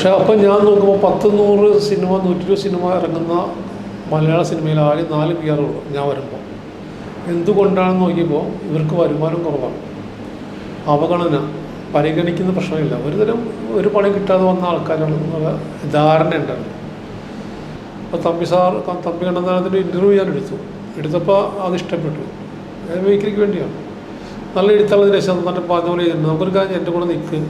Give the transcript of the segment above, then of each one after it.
പക്ഷേ അപ്പം ഞാൻ നോക്കുമ്പോൾ പത്ത് നൂറ് സിനിമ നൂറ്റി ഇരുപത് സിനിമ ഇറങ്ങുന്ന മലയാള സിനിമയിൽ ആകെ നാല് പി ആറുള്ളൂ ഞാൻ വരുമ്പോൾ എന്തുകൊണ്ടാണെന്ന് നോക്കിയപ്പോൾ ഇവർക്ക് വരുമാനം കുറവാണ്. അവഗണന പരിഗണിക്കുന്ന പ്രശ്നമില്ല. ഒരുതരം ഒരു പണി കിട്ടാതെ വന്ന ആൾക്കാരാണ് എന്നുള്ള ധാരണ ഉണ്ടായിരുന്നു അപ്പോൾ തമ്പി സാർ തമ്പി കണ്ണന്താനത്തിന്റെ ഇന്റർവ്യൂ ഞാൻ എടുത്തു. എടുത്തപ്പോൾ അത് ഇഷ്ടപ്പെട്ടു. അത് മേക്കിലേക്ക് വേണ്ടിയാണ്. നല്ല എഴുത്തുള്ളതിന് രസം നന്നായിട്ട് പറഞ്ഞ പോലെ നമുക്കൊരു കാര്യം എന്റെ കൂടെ നിൽക്ക്.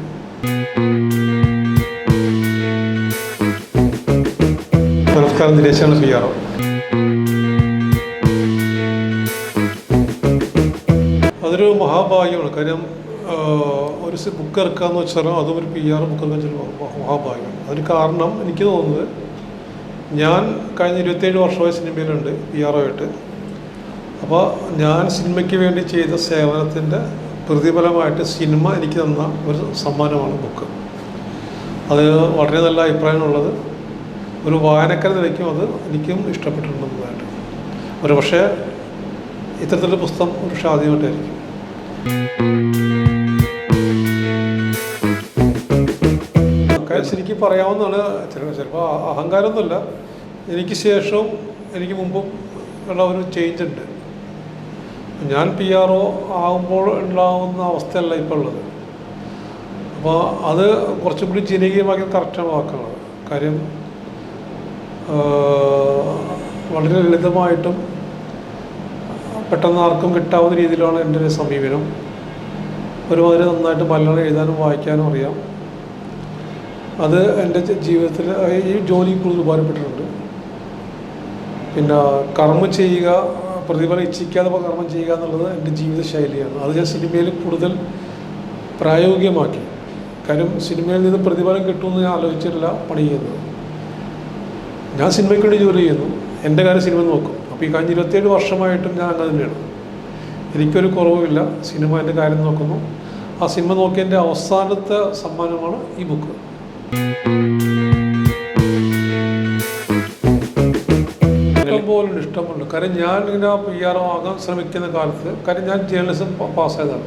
നമസ്കാരം പി ആർ അതൊരു മഹാഭാഗ്യമാണ്. കാര്യം ഒരു ബുക്ക് ഇറക്കാന്ന് വെച്ചാൽ അതും ഒരു പി ആർ ബുക്ക് എന്ന് വെച്ചാൽ അതിന് കാരണം എനിക്ക് തോന്നുന്നത് ഞാൻ കഴിഞ്ഞ ഇരുപത്തേഴ് വർഷമായി സിനിമയിലുണ്ട് പി ആയിട്ട്. അപ്പോൾ ഞാൻ സിനിമയ്ക്ക് വേണ്ടി ചെയ്ത സേവനത്തിന്റെ പ്രതിഫലമായിട്ട് സിനിമ എനിക്ക് തന്ന ഒരു സമ്മാനമാണ് ബുക്ക് അത് വളരെ നല്ല അഭിപ്രായമുള്ളത് ഒരു വായനക്കാരൻ നിലയ്ക്കും അത് എനിക്കും ഇഷ്ടപ്പെട്ടിട്ടുണ്ട് ഒരു പക്ഷേ ഇത്തരത്തിലുള്ള പുസ്തകം ഒരു പക്ഷേ ആദ്യമായിട്ടായിരിക്കും. ശരിക്കും പറയാവുന്നതാണ് ചിലപ്പോൾ ചിലപ്പോൾ അഹങ്കാരമൊന്നുമില്ല. എനിക്ക് ശേഷവും എനിക്ക് മുമ്പും ഉള്ള ഒരു ചേഞ്ച് ഉണ്ട്. ഞാൻ പി ആർ ഒ ആകുമ്പോൾ ഉണ്ടാവുന്ന അവസ്ഥയല്ല ഇപ്പോൾ ഉള്ളത്. അപ്പോൾ അത് കുറച്ചും കൂടി ജനകീയമാക്കി കറക്റ്റാണ് വാക്കുകൾ കാര്യം വളരെ ലളിതമായിട്ടും പെട്ടെന്ന് ആർക്കും കിട്ടാവുന്ന രീതിയിലാണ് എന്റെ ഒരു സമീപനം. ഒരുമാതിരി നന്നായിട്ട് മലയാളം എഴുതാനും വായിക്കാനും അറിയാം. അത് എന്റെ ജീവിതത്തിൽ ഈ ജോലി കൂടുതൽ ഉപകാരപ്പെട്ടിട്ടുണ്ട്. പിന്നെ കർമ്മം ചെയ്യുക പ്രതിഫലം ഇച്ഛിക്കാതെ കർമ്മം ചെയ്യുക എന്നുള്ളത് എന്റെ ജീവിത ശൈലിയാണ്. അത് ഞാൻ സിനിമയിൽ കൂടുതൽ പ്രായോഗികമാക്കി. കാര്യം സിനിമയിൽ നിന്ന് പ്രതിഫലം കിട്ടുമെന്ന് ഞാൻ ആലോചിച്ചിട്ടില്ല പണി ചെയ്യുന്നത്. ഞാൻ സിനിമയ്ക്ക് വേണ്ടി ജോലി ചെയ്യുന്നു. എന്റെ കാര്യം സിനിമ നോക്കും. അപ്പോൾ ഈ കഴിഞ്ഞ ഇരുപത്തിയേഴ് വർഷമായിട്ടും ഞാൻ അങ്ങനെ തന്നെയാണ്. എനിക്കൊരു കുറവുമില്ല. സിനിമ എന്റെ കാര്യം നോക്കുന്നു. ആ സിനിമ നോക്കിയതിന്റെ അവസാനത്തെ സമ്മാനമാണ് ഈ ബുക്ക്. ഇഷ്ടം പോലും ഇഷ്ടമുണ്ട് കാര്യം ഞാൻ ഇങ്ങനെ പി ആർ ആകാൻ ശ്രമിക്കുന്ന കാലത്ത് കാര്യം ഞാൻ ജേർണലിസം പാസ്സായതാണ്.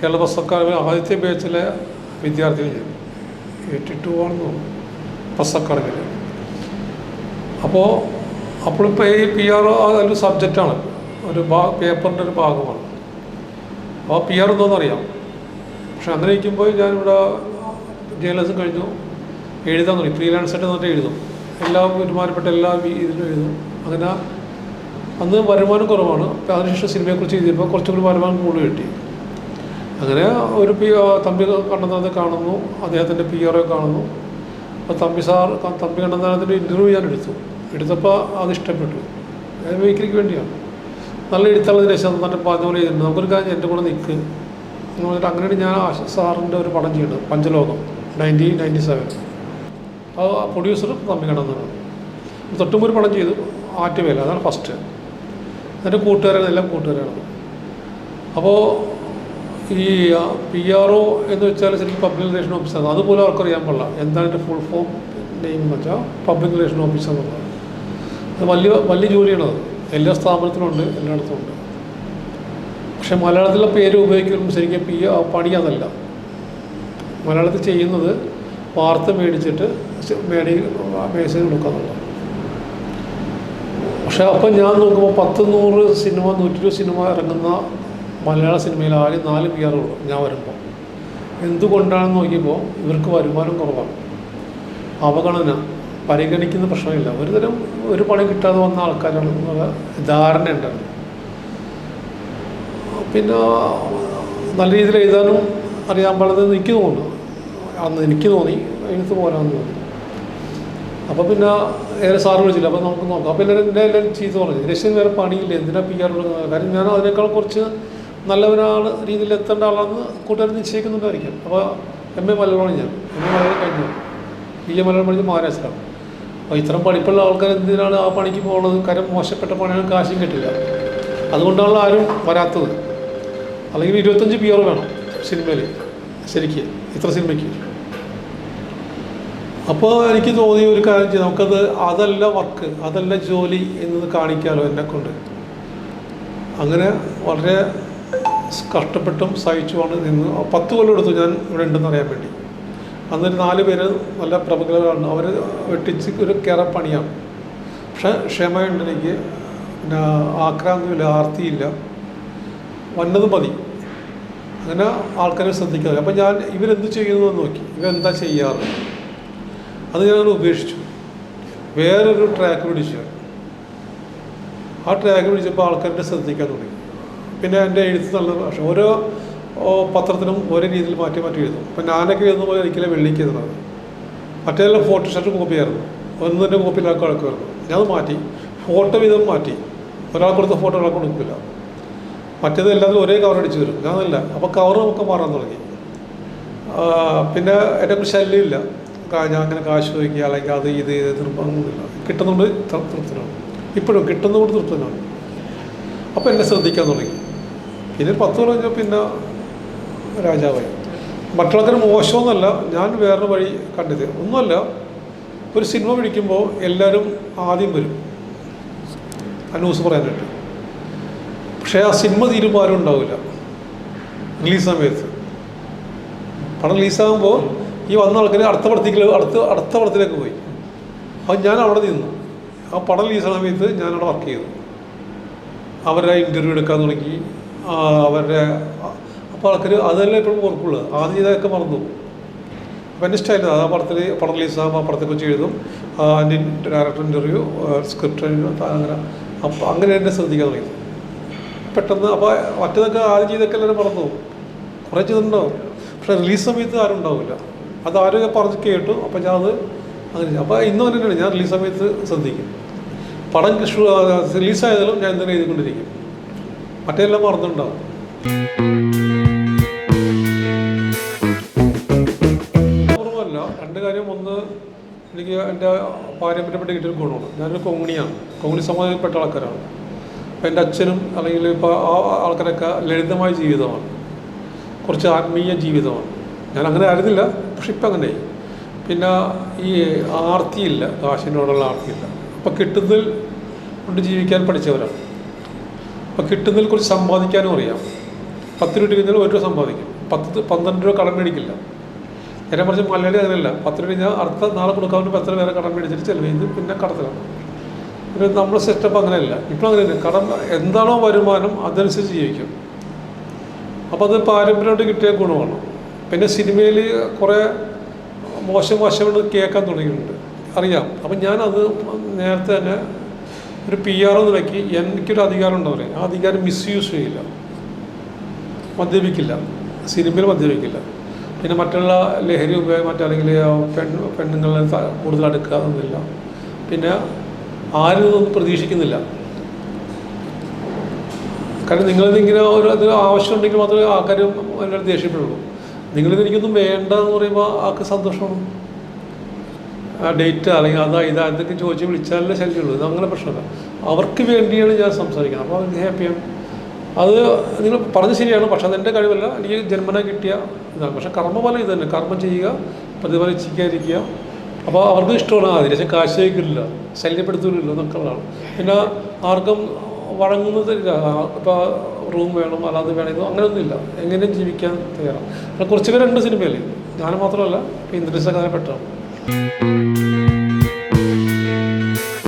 കേരള സർക്കാർ ആദ്യത്തെ ബാച്ചിലെ വിദ്യാർത്ഥികൾ ഞാൻ. എയ്റ്റി ടു ആണെന്ന് അക്കാഡമിയിൽ അപ്പോൾ അപ്പോഴിപ്പോൾ ഈ പി ആർ അതൊരു സബ്ജക്റ്റാണ് ഒരു ഭാ പേപ്പറിന്റെ ഒരു ഭാഗമാണ്. അപ്പോൾ ആ പി ആർ എന്തോന്നറിയാം പക്ഷെ അങ്ങനെ ഇരിക്കുമ്പോൾ ഞാനിവിടെ ജേർണലിസം കഴിഞ്ഞു. എഴുതാൻ തുടങ്ങി. ഫ്രീലാൻസായിട്ട് എന്നിട്ട് എഴുതും. എല്ലാ ഒരുമാനപ്പെട്ട എല്ലാ ഇതിലും എഴുതും. അങ്ങനെ അന്ന് വരുമാനം കുറവാണ്. അപ്പോൾ അതിനുശേഷം സിനിമയെക്കുറിച്ച് എഴുതിയപ്പോൾ കുറച്ചും കൂടി വരുമാനം കൂടുതൽ കിട്ടി. അങ്ങനെ ഒരു പി തമ്പി കണ്ണന്താനത്തെ കാണുന്നു. അദ്ദേഹത്തിന്റെ പി ആർ കാണുന്നു. അപ്പോൾ തമ്പി സാർ തമ്പി കണ്ണന്താനത്തിന്റെ ഇന്റർവ്യൂ ഞാൻ എടുത്തു. എടുത്തപ്പോൾ അത് ഇഷ്ടപ്പെട്ടു. അത് മേക്കിലേക്ക് വേണ്ടിയാണ് നല്ല എഴുത്തുള്ള രസം നന്നായിട്ട് പറഞ്ഞ പോലെ ചെയ്തിട്ടുണ്ട്. നമുക്കൊരു കാര്യം എന്റെ കൂടെ നിൽക്ക് എന്ന് പറഞ്ഞിട്ട് അങ്ങനെയാണ് ഞാൻ ആശ സാറിന്റെ ഒരു പടം ചെയ്യുന്നത് പഞ്ചലോകം നയന്റീൻ നയന്റി സെവൻ. ആ പ്രൊഡ്യൂസർ തമ്പി കണ്ടെന്നാണ് തൊട്ടുമ്പോൾ ഒരു പടം ചെയ്തു. ആറ്റുവേല. അതാണ് ഫസ്റ്റ് എന്റെ കൂട്ടുകാരാണ് എല്ലാം കൂട്ടുകാരാണ്. അപ്പോൾ ഈ പി ആർ ഒ എന്ന് വെച്ചാൽ ശരിക്കും പബ്ലിക് റിലേഷൻ ഓഫീസർ അതുപോലെ അവർക്ക് അറിയാൻ പാടില്ല. എന്താണ് എന്റെ ഫുൾ ഫോം നെയിം എന്ന് വെച്ചാൽ പബ്ലിക് റിലേഷൻ ഓഫീസർ എന്നുള്ളത് അത് വലിയ വലിയ ജോലിയാണത് എല്ലാ സ്ഥാപനത്തിലും ഉണ്ട് എല്ലായിടത്തും ഉണ്ട്. പക്ഷെ മലയാളത്തിലെ പേര് ഉപയോഗിക്കുമ്പോൾ ശരിക്കും പി പണി അതല്ല മലയാളത്തിൽ ചെയ്യുന്നത് വാർത്ത മേടിച്ചിട്ട് മേടി മേസിന് കൊടുക്കാന്നുള്ളത് പക്ഷെ അപ്പം ഞാൻ നോക്കുമ്പോൾ പത്ത് നൂറ് സിനിമ നൂറ്റി സിനിമ ഇറങ്ങുന്ന മലയാള സിനിമയിൽ ആകെ നാല് പി ആറുള്ളൂ ഞാൻ വരുമ്പോൾ എന്തുകൊണ്ടാണെന്ന് നോക്കിയപ്പോൾ ഇവർക്ക് വരുമാനം കുറവാണ്. അവഗണന പരിഗണിക്കുന്ന പ്രശ്നമില്ല. ഒരുതരം ഒരു പണി കിട്ടാതെ വന്ന ആൾക്കാരാണ് എന്നുള്ള ധാരണ ഉണ്ടായിരുന്നു. പിന്നെ നല്ല രീതിയിൽ എഴുതാനും അറിയാൻ പാടുന്നത് എനിക്ക് തോന്നുന്നു. അന്ന് എനിക്ക് തോന്നി. എഴുത്ത് പോരാന്ന് തോന്നി. അപ്പോൾ പിന്നെ ഏറെ സാർ വിളിച്ചില്ല. അപ്പോൾ നമുക്ക് നോക്കാം. അപ്പോൾ എല്ലാവരും എന്റെ എല്ലാവരും ചീത്ത പറഞ്ഞു. രക്ഷ വേറെ പണിയില്ല. എന്തിനാ പി ആർ കാര്യം ഞാൻ അതിനേക്കാൾ കുറച്ച് നല്ലവനാണ് രീതിയിൽ എത്തേണ്ട ആളാണെന്ന് കൂട്ടുകാർ നിശ്ചയിക്കുന്നുണ്ടായിരിക്കും. അപ്പോൾ എം എ മലയാളമാണ് ഞാൻ. എം എ മലയാളം കഴിഞ്ഞു. പി എ മലയാളം പഠിച്ച് മഹാരാഷ്ട്ര അപ്പോൾ ഇത്തരം പഠിപ്പുള്ള ആൾക്കാർ എന്തിനാണ് ആ പണിക്ക് പോകുന്നത് കാര്യം മോശപ്പെട്ട പണിയാണ് കാശും കിട്ടില്ല. അതുകൊണ്ടാണ് ആരും വരാത്തത്. അല്ലെങ്കിൽ ഇരുപത്തഞ്ച് പി ആർ വേണം സിനിമയിൽ ശരിക്ക് ഇത്ര സിനിമയ്ക്ക്. അപ്പോൾ എനിക്ക് തോന്നിയ ഒരു കാര്യം ചെയ്യാം. നമുക്കത് അതല്ല വർക്ക് അതല്ല ജോലി എന്നത് കാണിക്കാമല്ലോ എന്നെ കൊണ്ട് അങ്ങനെ വളരെ കഷ്ടപ്പെട്ടും സഹിച്ചുമാണ് നിന്ന് പത്ത് കൊല്ലം എടുത്തു ഞാൻ ഇവിടെ ഉണ്ടെന്ന് അറിയാൻ വേണ്ടി. അന്നൊരു നാല് പേര് നല്ല പ്രമുഖരാണ് അവർ വെട്ടിച്ച് ഒരു കയറ പണിയാണ് പക്ഷേ ക്ഷമയുണ്ട് എനിക്ക്. പിന്നെ ആക്രാന്തമില്ല ആർത്തിയില്ല. വന്നത് മതി. അങ്ങനെ ആൾക്കാരെ ശ്രദ്ധിക്കാതെ. അപ്പം ഞാൻ ഇവരെന്ത് ചെയ്യുന്നു എന്ന് നോക്കി. ഇവരെന്താ ചെയ്യാറ്? അത് ഞാൻ ഉപേക്ഷിച്ചു. വേറൊരു ട്രാക്ക് പിടിച്ചു. ആ ട്രാക്ക് പിടിച്ചപ്പോൾ ആൾക്കാരുടെ ശ്രദ്ധിക്കാൻ തുടങ്ങി. പിന്നെ എന്റെ എഴുത്ത് നല്ല ഭാഷ. ഓരോ പത്രത്തിനും ഓരോ രീതിയിൽ മാറ്റി മാറ്റി എഴുതും. ഇപ്പം ഞാനൊക്കെ എഴുതുന്ന പോലെ ഒരിക്കലും വെള്ളിക്ക് എഴുതുന്നത് മറ്റേതെല്ലാം ഫോട്ടോ ഫോട്ടോഷോട്ട് കോപ്പിയായിരുന്നു ഒന്നിന്റെ കോപ്പിയിലാക്കി കിടക്കുമായിരുന്നു ഞാനത് മാറ്റി. ഫോട്ടോ വീതം മാറ്റി. ഒരാൾ കൊടുത്ത ഫോട്ടോ ഒരാൾ കൊടുക്കില്ല. മറ്റേത് എല്ലാത്തിലും ഒരേ കവർ അടിച്ചു വരും ഞാനല്ല അപ്പോൾ കവർ നമുക്ക് മാറാൻ തുടങ്ങി. പിന്നെ എന്റെ ശല്യമില്ല. ഞാൻ അങ്ങനെ കാശ് ചോദിക്കുക അല്ലെങ്കിൽ അത് ഇത് ഇത് നിർബന്ധമൊന്നുമില്ല. കിട്ടുന്നുണ്ട് തൃപ്തനാണ്. ഇപ്പോഴും കിട്ടുന്നതുകൊണ്ട് തൃപ്തനാണ്. അപ്പോൾ എന്നെ ശ്രദ്ധിക്കാൻ തുടങ്ങി. ഒരു പത്ത് കഴിഞ്ഞാൽ പിന്നെ രാജാവായി. മറ്റുള്ളവർ മോശമൊന്നുമല്ല ഞാൻ വേറൊരു വഴി കണ്ടത്. ഒന്നുമല്ല ഒരു സിനിമ പിടിക്കുമ്പോൾ എല്ലാവരും ആദ്യം വരും. ആ ന്യൂസ് പറയാനായിട്ട്. പക്ഷേ ആ സിനിമ തീരുമാനം ഉണ്ടാവില്ല. റിലീസ് സമയത്ത്. പണം റിലീസാകുമ്പോൾ ഈ വന്ന ആൾക്കാർ അടുത്ത പടത്തേക്ക് അടുത്ത അടുത്ത പടത്തിലേക്ക് പോയി. അപ്പോൾ ഞാൻ അവിടെ നിന്നു. ആ പടം റിലീസ് സമയത്ത് ഞാൻ അവിടെ വർക്ക് ചെയ്തു. അവരുടെ ഇന്റർവ്യൂ എടുക്കാൻ തുടങ്ങി. അവരുടെ അപ്പോൾ ആൾക്കാർ അതെല്ലാം ഇപ്പോഴും ഓർക്കുള്ളൂ. ആദ്യം ചെയ്തതൊക്കെ മറന്നു അപ്പം എന്റെ സ്റ്റൈൽ ആ പടത്തിൽ പടം റിലീസാകുമ്പോൾ ആ പടത്തെക്കുറിച്ച് എഴുതും. അതിന്റെ ഡയറക്ടർ ഇന്റർവ്യൂ സ്ക്രിപ്റ്റ് അങ്ങനെ അപ്പം അങ്ങനെ എന്നെ ശ്രദ്ധിക്കാൻ തുടങ്ങി. പെട്ടെന്ന് അപ്പോൾ മറ്റതൊക്കെ ആദ്യം ചെയ്തൊക്കെ എല്ലാവരും മറന്നു കുറേ ചെയ്തിട്ടുണ്ടാവും. പക്ഷേ റിലീസ് സമയത്ത് ആരും ഉണ്ടാവില്ല. അത് ആരൊക്കെ പറഞ്ഞ് കേട്ടു. അപ്പോൾ ഞാൻ അത് അങ്ങനെ അപ്പോൾ ഇന്നും അങ്ങനെയാണ്. ഞാൻ റിലീസ് സമയത്ത് ശ്രദ്ധിക്കും. പടം റിലീസായതിലും ഞാൻ ഇന്നലെ എഴുതിക്കൊണ്ടിരിക്കും. മറ്റേതെല്ലാം മറന്നിട്ടുണ്ടാവും ഓർമ്മല്ല രണ്ട് കാര്യം. ഒന്ന് എനിക്ക് എന്റെ പാരമ്പര്യപ്പെട്ട് കിട്ടിയൊരു ഗുണമാണ് ഞാനൊരു കോങ്ങിണിയാണ്. കോങ്ങിണി സമുദായത്തിൽപ്പെട്ട ആൾക്കാരാണ്. അപ്പം എന്റെ അച്ഛനും അല്ലെങ്കിൽ ഇപ്പോൾ ആ ആൾക്കാരൊക്കെ ലളിതമായ ജീവിതമാണ്. കുറച്ച് ആത്മീയ ജീവിതമാണ്. ഞാൻ അങ്ങനെ ആയിരുന്നില്ല പക്ഷെ ഇപ്പം അങ്ങനെ പിന്നെ ഈ ആർത്തിയില്ല കാശിനോടുള്ള ആർത്തിയില്ല. അപ്പം കിട്ടുന്നതിൽ കൊണ്ട് ജീവിക്കാൻ പഠിച്ചവരാണ്. അപ്പോൾ കിട്ടുന്നതിൽ കുറച്ച് സമ്പാദിക്കാനും അറിയാം. പത്ത് രൂപ കഴിഞ്ഞാൽ ഒരു രൂപ സമ്പാദിക്കും. പത്ത് പന്ത്രണ്ട് രൂപ കടം മേടിക്കില്ല. നേരെ മറിച്ച് മലയാളി അങ്ങനെയല്ല. പത്ത് രൂപ കഴിഞ്ഞാൽ അടുത്ത നാളെ കൊടുക്കാൻ വേണ്ടി പത്ത് രൂപ വേറെ കടം മേടിച്ചിട്ട് ചിലവ് ചെയ്ത് പിന്നെ കടത്തിലാണ്. പിന്നെ നമ്മുടെ സെറ്റപ്പ് അങ്ങനെയല്ല. ഇപ്പോൾ അങ്ങനെയല്ല. കടം എന്താണോ വരുമാനം അതനുസരിച്ച് ജീവിക്കും. അപ്പോൾ അത് പാരമ്പര്യമായിട്ട് കിട്ടിയ ഗുണമാണ്. പിന്നെ സിനിമയിൽ കുറേ മോശം വശങ്ങൾ കേൾക്കാൻ തുടങ്ങിയിട്ടുണ്ട്. അറിയാം. അപ്പം ഞാനത് നേരത്തെ തന്നെ ഒരു പി ആർ എന്ന നിലയ്ക്ക് എനിക്കൊരു അധികാരം ഉണ്ടാവില്ലേ ആ അധികാരം മിസ്യൂസ് ചെയ്യില്ല. മദ്യപിക്കില്ല. സിനിമയിൽ മദ്യപിക്കില്ല. പിന്നെ മറ്റുള്ള ലഹരി ഉപയോഗം മറ്റല്ലെങ്കിൽ പെൺ പെണ്ണുങ്ങളെ കൂടുതൽ അടുക്കുക എന്നില്ല പിന്നെ ആരും ഇതൊന്നും പ്രതീക്ഷിക്കുന്നില്ല. കാരണം നിങ്ങളിത് ഇങ്ങനെ ഒരു അതിന് ആവശ്യമുണ്ടെങ്കിൽ മാത്രമേ ആൾക്കാർ അതിനൊരു ദേഷ്യപ്പെടുള്ളൂ. നിങ്ങളിത് എനിക്കൊന്നും വേണ്ട എന്ന് പറയുമ്പോൾ ആൾക്ക് സന്തോഷമാണ് ആ ഡേറ്റ് അല്ലെങ്കിൽ അതാ ഇതാ എന്തൊക്കെ ചോദിച്ച് വിളിച്ചാലേ ശല്യമുള്ളൂ. ഇത് അങ്ങനെ പ്രശ്നമില്ല. അവർക്ക് വേണ്ടിയാണ് ഞാൻ സംസാരിക്കുന്നത്. അപ്പോൾ അവർക്ക് ഹാപ്പിയാണ്. അത് നിങ്ങൾ പറഞ്ഞ് ശരിയാണ്. പക്ഷെ അതെന്റെ കഴിവല്ല. എനിക്ക് ജന്മന കിട്ടിയ ഇതാണ്. പക്ഷെ കർമ്മഫലം ഇത് തന്നെ. കർമ്മം ചെയ്യുക പ്രതിഫലിച്ചിരിക്കാതിരിക്കുക അപ്പോൾ അവർക്ക് ഇഷ്ടമാണ്. അതിന് പക്ഷേ കാശ് ചോദിക്കില്ല ശല്യപ്പെടുത്തില്ല എന്നൊക്കെ ഉള്ളതാണ്. പിന്നെ ആർക്കും വഴങ്ങുന്നതില്ല ഇപ്പോൾ റൂം വേണം അല്ലാതെ വേണം. അങ്ങനെയൊന്നും അങ്ങനെയൊന്നുമില്ല എങ്ങനെയും ജീവിക്കാൻ തയ്യാറാണ്. കുറച്ച് കുറച്ച് പേരുണ്ട് സിനിമയിൽ. ഞാൻ മാത്രമല്ല. ഇപ്പോൾ അങ്ങനെ അതിനെ Música